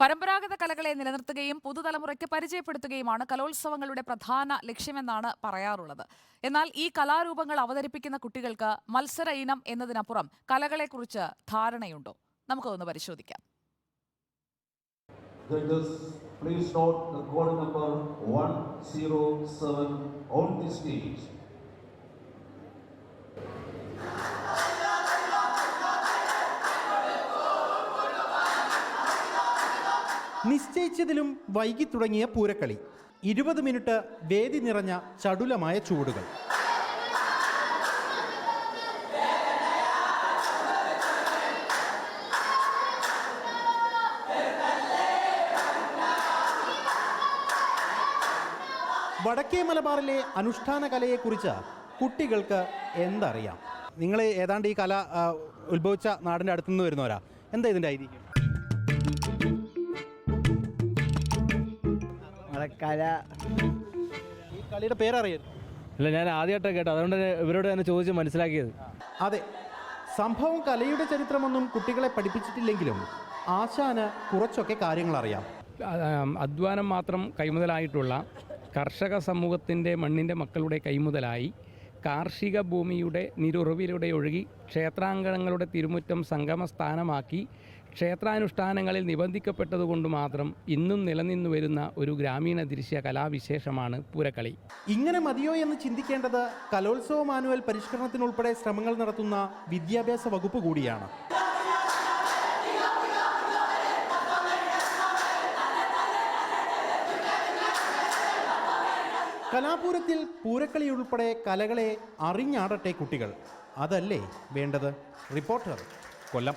പരമ്പരാഗത കലകളെ നിലനിർത്തുകയും പുതുതലമുറയ്ക്ക് പരിചയപ്പെടുത്തുകയുമാണ് കലോത്സവങ്ങളുടെ പ്രധാന ലക്ഷ്യമെന്നാണ് പറയാറുള്ളത്. എന്നാൽ ഈ കലാരൂപങ്ങൾ അവതരിപ്പിക്കുന്ന കുട്ടികൾക്ക് മത്സര ഇനം എന്നതിനപ്പുറം കലകളെക്കുറിച്ച് ധാരണയുണ്ടോ? നമുക്കൊന്ന് പരിശോധിക്കാം. Please note the code number 107 on the stage. നിശ്ചയിച്ചതിലും വൈകി തുടങ്ങിയ പൂരക്കളി. ഇരുപത് മിനിറ്റ് വേദി നിറഞ്ഞ ചടുലമായ ചൂടുകൾ. വടക്കേ മലബാറിലെ അനുഷ്ഠാന കലയെക്കുറിച്ച് കുട്ടികൾക്ക് എന്തറിയാം? നിങ്ങൾ ഏതാണ്ട് ഈ കല ഉത്ഭവിച്ച നാടിന്റെ അടുത്തുനിന്ന് വരുന്നവരാ. എന്താ ഇതിന്റെ ഐതിഹ്യം? കല. ഈ കളിയുടെ പേരറിയാം ഇല്ല ഞാൻ ആദ്യമായിട്ടാണ് കേട്ടോ അതുകൊണ്ട് ഇവരോട് തന്നെ ചോദിച്ച് മനസ്സിലാക്കിയത്. അതെ. സംഭവം കലയുടെ ചരിത്രമൊന്നും കുട്ടികളെ പഠിപ്പിച്ചിട്ടില്ലെങ്കിലും ആശാന് കുറച്ചൊക്കെ കാര്യങ്ങൾ അറിയാം അധ്വാനം മാത്രം കൈമുതലായിട്ടുള്ള കർഷക സമൂഹത്തിന്റെ മണ്ണിന്റെ മക്കളുടെ കൈമുതലായി കാർഷിക ഭൂമിയുടെ നിരുറവിലൂടെ ഒഴുകി ക്ഷേത്രാങ്കണങ്ങളുടെ തിരുമുറ്റം സംഗമസ്ഥാനമാക്കി ക്ഷേത്രാനുഷ്ഠാനങ്ങളിൽ നിബന്ധിക്കപ്പെട്ടതുകൊണ്ട് മാത്രം ഇന്നും നിലനിന്നു വരുന്ന ഒരു ഗ്രാമീണ ദൃശ്യ കലാവിശേഷമാണ് പൂരക്കളി. ഇങ്ങനെ മതിയോ എന്ന് ചിന്തിക്കേണ്ടത് കലോത്സവ മാനുവൽ പരിഷ്കരണത്തിനുൾപ്പെടെ ശ്രമങ്ങൾ നടത്തുന്ന വിദ്യാഭ്യാസ വകുപ്പ് കൂടിയാണ്. കലാപൂരത്തിൽ പൂരക്കളി ഉൾപ്പെടെ കലകളെ അറിഞ്ഞാടട്ടെ കുട്ടികൾ. അതല്ലേ വേണ്ടത്? റിപ്പോർട്ടർ കൊല്ലം.